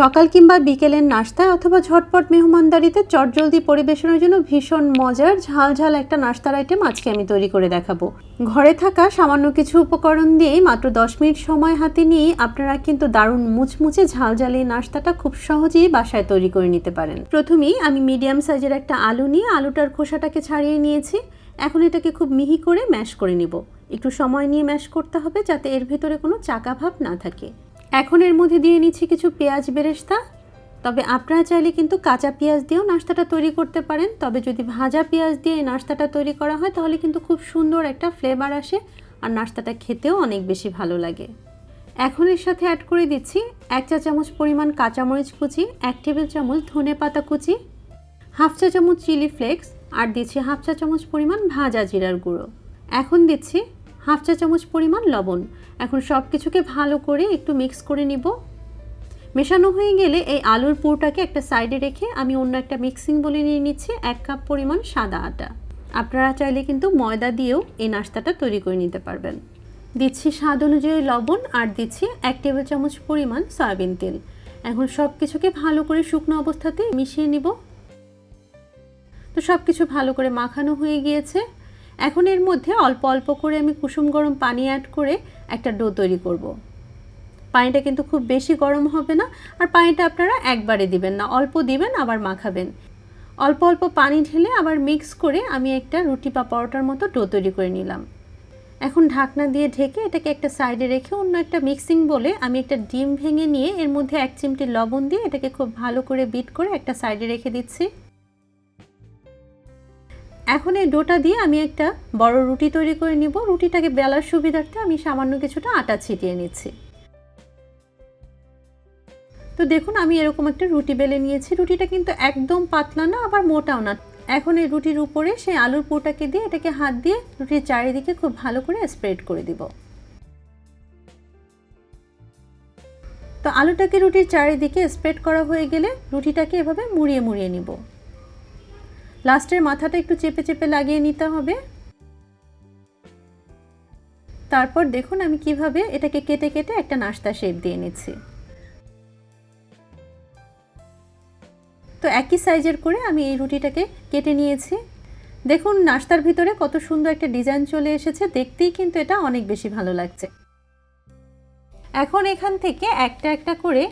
সকাল কিংবা বিকেলের নাস্তায় অথবা ঝটপট মেহমানদারিতে চটজলদি পরিবেশনের জন্য ভীষণ মজার ঝাল ঝাল একটা নাস্তার আইটেম আজকে আমি তৈরি করে দেখাবো। ঘরে থাকা সামান্য কিছু উপকরণ দিয়েই মাত্র দশ মিনিট সময় হাতে নিয়ে আপনারা কিন্তু দারুণ মুচমুচে ঝাল ঝাল এই নাস্তাটা খুব সহজেই বাসায় তৈরি করে নিতে পারেন। প্রথমেই আমি মিডিয়াম সাইজের একটা আলু নিয়ে আলুটার খোসাটাকে ছাড়িয়ে নিয়েছি। এখন এটাকে খুব মিহি করে ম্যাশ করে নিব। একটু সময় নিয়ে ম্যাশ করতে হবে যাতে এর ভিতরে কোনো চাকা ভাব না থাকে। এখন এর মধ্যে দিয়ে নিচ্ছি কিছু পেঁয়াজ বেরেস্তা। তবে আপনারা চাইলে কিন্তু কাঁচা পেঁয়াজ দিয়েও নাস্তাটা তৈরি করতে পারেন। তবে যদি ভাজা পেঁয়াজ দিয়ে এই নাস্তাটা তৈরি করা হয়, তাহলে কিন্তু খুব সুন্দর একটা ফ্লেভার আসে আর নাস্তাটা খেতেও অনেক বেশি ভালো লাগে। এখন এর সাথে অ্যাড করে দিচ্ছি এক চা চামচ পরিমাণ কাঁচামরিচ কুচি, এক টেবিল চামচ ধনে পাতা কুচি, হাফ চা চামচ চিলি ফ্লেক্স আর দিচ্ছি হাফ চা চামচ পরিমাণ ভাজা জিরার গুঁড়ো। এখন দিচ্ছি হাফ চা চামচ পরিমাণ লবণ। এখন সব কিছুকে ভালো করে একটু মিক্স করে নিব। মেশানো হয়ে গেলে এই আলুর পুরটাকে একটা সাইডে রেখে আমি অন্য একটা মিক্সিং বলে নিয়ে নিচ্ছি, এক কাপ পরিমাণ সাদা আটা। আপনারা চাইলে কিন্তু ময়দা দিয়েও এই নাস্তাটা তৈরি করে নিতে পারবেন। দিচ্ছি স্বাদ অনুযায়ী লবণ আর দিচ্ছি এক টেবিল চামচ পরিমাণ সয়াবিন তেল। এখন সব কিছুকে ভালো করে শুকনো অবস্থাতে মিশিয়ে নিব। তো সব কিছু ভালো করে মাখানো হয়ে গিয়েছে। এখন এর মধ্যে অল্প অল্প করে আমি কুসুম গরম পানি অ্যাড করে একটা ডো তৈরি করব। পানিটা কিন্তু খুব বেশি গরম হবে না আর পানিটা আপনারা একবারে দিবেন না, অল্প দিবেন, আবার মাখাবেন। অল্প অল্প পানি ঢেলে আবার মিক্স করে আমি একটা রুটি বা পরোটার মতো ডো তৈরি করে নিলাম। এখন ঢাকনা দিয়ে ঢেকে এটাকে একটা সাইডে রেখে অন্য একটা মিক্সিং বলে আমি একটা ডিম ভেঙে নিয়ে এর মধ্যে এক চিমটি লবণ দিয়ে এটাকে খুব ভালো করে বিট করে একটা সাইডে রেখে দিচ্ছি। এখন এই ডোটা দিয়ে আমি একটা বড় রুটি তৈরি করে নিব। রুটিটাকে বেলার সুবিধার্থে আমি সামান্য কিছুটা আটা ছিটিয়ে নিচ্ছি। তো দেখুন, আমি এরকম একটা রুটি বেলে নিয়েছি। রুটিটা কিন্তু একদম পাতলা না, আবার মোটাও না। এখন এই রুটির উপরে সেই আলুর পোটাকে দিয়ে এটাকে হাত দিয়ে রুটির চারিদিকে খুব ভালো করে স্প্রেড করে দিব। তো আলুটাকে রুটির চারিদিকে স্প্রেড করা হয়ে গেলে রুটিটাকে এভাবে মুড়িয়ে মুড়িয়ে নিব। লাস্টের মাথাটা একটু চেপে চেপে লাগিয়ে নিতে হবে। তারপর দেখুন আমি কীভাবে এটাকে কেটে কেটে একটা নাস্তা শেপ দিয়ে নিচ্ছি। তো একই সাইজের করে আমি এই রুটিটাকে কেটে নিয়েছি। দেখুন নাস্তার ভিতরে কত সুন্দর একটা ডিজাইন চলে এসেছে, দেখতেই কিন্তু এটা অনেক বেশি ভালো লাগছে। এখন এখান থেকে একটা একটা করে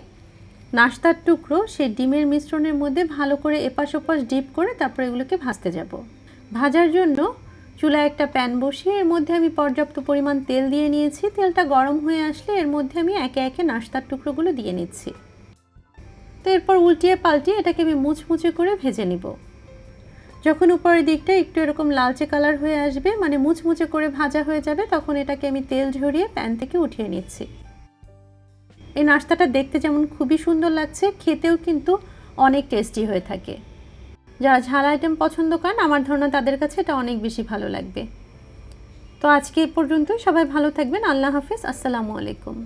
নাস্তার টুকরো সে ডিমের মিশ্রণের মধ্যে ভালো করে এপাশ ওপাশ ডিপ করে তারপর এগুলোকে ভাজতে যাব। ভাজার জন্য চুলায় একটা প্যান বসিয়ে এর মধ্যে আমি পর্যাপ্ত পরিমাণ তেল দিয়ে নিয়েছি। তেলটা গরম হয়ে আসলে এর মধ্যে আমি একে একে নাস্তার টুকরোগুলো দিয়ে নিচ্ছি। তো এরপর উল্টিয়ে পাল্টিয়ে এটাকে আমি মুচমুচে করে ভেজে নিব। যখন উপরের দিকটা একটু এরকম লালচে কালার হয়ে আসবে মানে মুচমুচে করে ভাজা হয়ে যাবে, তখন এটাকে আমি তেল ঝরিয়ে প্যান থেকে উঠিয়ে নিচ্ছি। এই নাস্তাটা দেখতে যেমন খুবই সুন্দর লাগছে, খেতেও কিন্তু অনেক টেস্টি হয়ে থাকে। যারা ঝাল আইটেম পছন্দ করেন, আমার ধারণা তাদের কাছে এটা অনেক বেশি ভালো লাগবে। তো আজকে এ পর্যন্তই, সবাই ভালো থাকবেন, আল্লাহ হাফিজ, আসসালামু আলাইকুম।